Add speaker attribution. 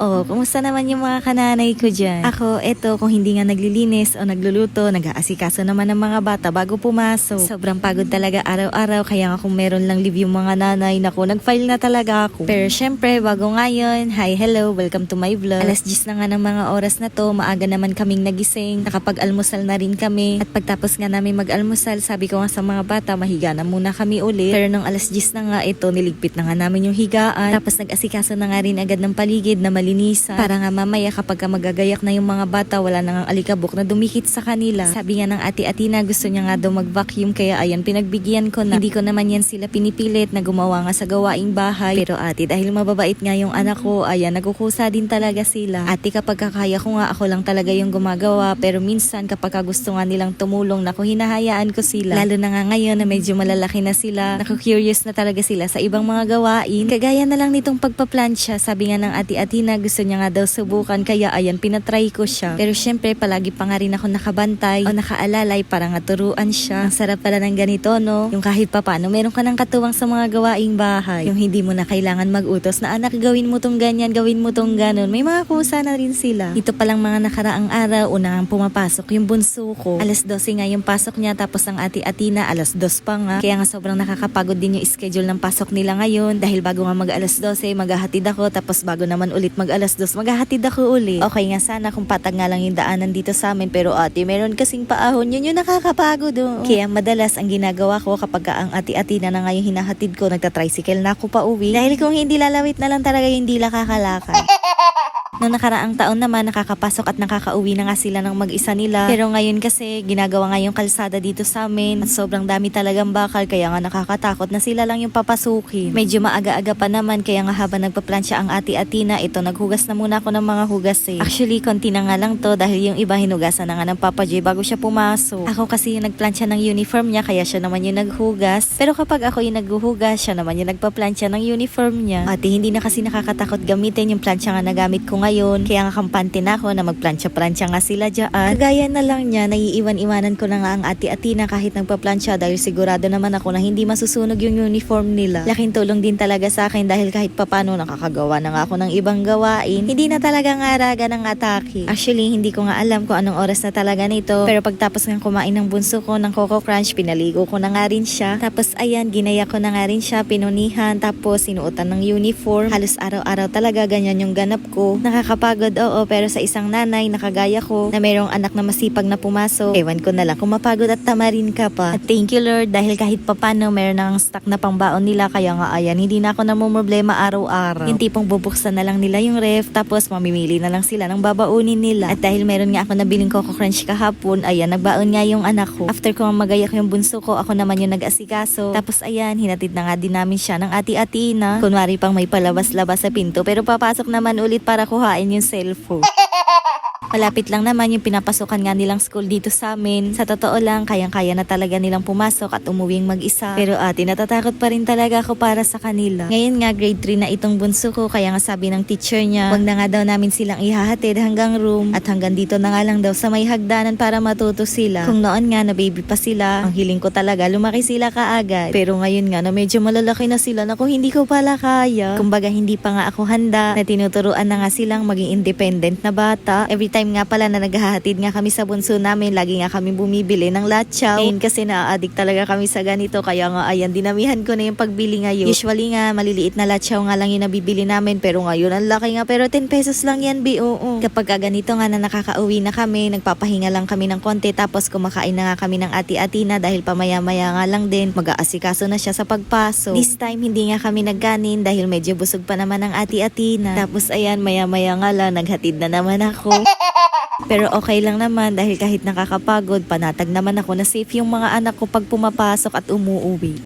Speaker 1: Oh, kumusta naman yung mga kananay ko dyan? Ako, eto, kung hindi nga naglilinis o nagluluto, nag-aasikaso naman ng mga bata bago pumasok. Sobrang pagod talaga araw-araw, kaya nga kung meron lang leave yung mga nanay, naku, nag-file na talaga ako. Pero syempre, bago ngayon, hi, hello, welcome to my vlog. Alas 10 na nga ng mga oras na to, maaga naman kaming nagising, nakapag-almusal na rin kami. At pagtapos nga namin mag-almusal, sabi ko nga sa mga bata, mahiga na muna kami ulit. Pero nung alas 10 na nga ito, niligpit na nga namin yung higaan. Tapos nag-asikaso na nga rin agad ng paligid na malinisan. Para nga mamaya kapag ka magagayak na yung mga bata, wala na nga alikabok na dumikit sa kanila. Sabi nga ng ate Atina, gusto niya nga daw mag-vacuum kaya ayan, pinagbigyan ko na. Hindi ko naman yan sila pinipilit na gumawa nga sa gawaing bahay. Pero ate, dahil mababait nga yung anak ko, ayan, nagkukusa din talaga sila. Ate, kapag kakaya ko nga, ako lang talaga yung gumagawa. Pero minsan, kapag ka gusto nga nilang tumulong, naku, hinahayaan ko sila. Lalo na nga ngayon na medyo malalaki na sila. Naku, curious na talaga sila sa ibang mga gawain. Kagaya na lang nitong pagpaplansya. Sabi nga ng ate Atina, gusto niya nga daw subukan. Kaya ayan, pinatry ko siya. Pero syempre, palagi pa nga rin ako nakabantay o nakaalalay para nga turuan siya. Ang sarap pala ng ganito, no? Yung kahit papano, meron ka ng katuwang sa mga gawaing bahay. Yung hindi mo na kailangan mag-utos na anak, gawin mo tong ganyan, gawin mo tong ganon. May mga kusa na rin sila. Ito palang mga nakaraang araw, una ang pumapasok yung bunso ko. Alas 12 nga yung pasok niya, tapos ang ati Atina, alas 2 pa nga. Kaya nga sobrang nakakapagod din yung schedule ng pasok nila ngayon. Dahil bago nga mag alas 12, maghahatid ako. Tapos bago naman ulit mag alas 2, maghahatid ako ulit. Okay nga sana kung patag nga lang yung daanan dito sa amin. Pero ate, meron kasing paahon. Yun yung nakakapagod. Oh. Kaya madalas ang ginagawa ko kapag ka ang ati Atina na nga hinahatid ko, nagta-tricycle na ako pa uwi. Dahil kung hindi lalawit na lang talaga yung dila kakalakad. Noong nakaraang taon naman, nakakapasok at nakakauwi na nga sila ng mag-isa nila. Pero ngayon kasi, ginagawa nga yung kalsada dito sa amin. At sobrang dami talagang bakal, kaya nga nakakatakot na sila lang yung papasukin. Medyo maaga-aga pa naman, kaya nga habang nagpaplansya ang ati-atina, ito, naghugas na muna ako ng mga hugas eh. Actually, konti na nga lang to dahil yung iba hinugasan na nga ng Papa J bago siya pumasok. Ako kasi yung nagplansya ng uniform niya, kaya siya naman yung naghugas. Pero kapag ako yung naghuhugas, siya naman yung nagpaplansya ng uniform niya. Ate, hindi na kasi nakakatakot gamitin yung plansya nga na gamit ko ngayon. Kaya nga kampante na ako na magplansya-plansya nga sila dyan. Kagaya na lang niya, naiiwan-iwanan ko na nga ang ati-ati na kahit nagpaplansya dahil sigurado naman ako na hindi masusunog yung uniform nila. Laking tulong din talaga sa akin dahil kahit papano nakakagawa na nga ako ng ibang gawain. Hindi na talaga ngaraga ng atake. Actually, hindi ko nga alam kung anong oras na talaga nito. Pero pagtapos ng kumain ng bunso ko ng Coco Crunch, pinaligo ko na nga rin siya. Tapos ayan, ginaya ko na nga rin siya, pinunihan, tapos sinuotan ng uniform. Halos araw-araw talaga ganyan yung ganap ko. Nakakapagod, oo, pero sa isang nanay, nakagaya ko, na mayroong anak na masipag na pumasok. Ewan ko na lang kung mapagod at tamarin ka pa. At thank you Lord, dahil kahit papano meron nang stock na pangbaon nila, kaya nga ayan, hindi na ako namumroblema araw-araw. Yung tipong bubuksan na lang nila yung ref, tapos mamimili na lang sila ng babaunin nila. At dahil meron nga ako nabiling Coco Crunch kahapon, ayan, nagbaon nga yung anak ko. After ko magayak yung bunso ko, ako naman yung nag-asikaso. Tapos ayan, hinatid na nga din namin siya ng ati-ati na. Kunwari pang may palabas-labas sa pinto, pero papasok naman ulit para buying a sale food. Malapit lang naman yung pinapasukan nga nilang school dito sa amin. Sa totoo lang, kayang-kaya na talaga nilang pumasok at umuwing mag-isa. Pero ate, natatakot pa rin talaga ako para sa kanila. Ngayon nga, grade 3 na itong bunso ko, kaya nga sabi ng teacher niya, wag na nga daw namin silang ihahatid hanggang room at hanggang dito na nga lang daw sa may hagdanan para matuto sila. Kung noon nga na baby pa sila, ang hiling ko talaga, lumaki sila kaagad. Pero ngayon nga na medyo malalaki na sila na kung hindi ko pala kaya. Kumbaga hindi pa nga ako handa na tinuturuan na nga silang maging independent na bata. Every time nga pala na naghahatid nga kami sa bunso namin, lagi nga kami bumibili ng latchaw. Ngayon kasi na-addict talaga kami sa ganito, kaya nga ayan, dinamihan ko na yung pagbili ngayon. Usually nga, maliliit na latchaw nga lang yung nabibili namin, pero ngayon ang laki nga, pero 10 pesos lang yan, bi, oo. Kapag ka ganito nga na nakakauwi na kami, nagpapahinga lang kami ng konti, tapos kumakain na nga kami ng ati-ati na dahil pamaya-maya nga lang din, mag-aasikaso na siya sa pagpasok. This time, hindi nga kami nagganin dahil medyo busog pa naman ang ati-ati na. Tapos ayan, maya-maya nga lang, naghatid na naman ako. Pero okay lang naman dahil kahit nakakapagod, panatag naman ako na safe yung mga anak ko pag pumapasok at umuuwi.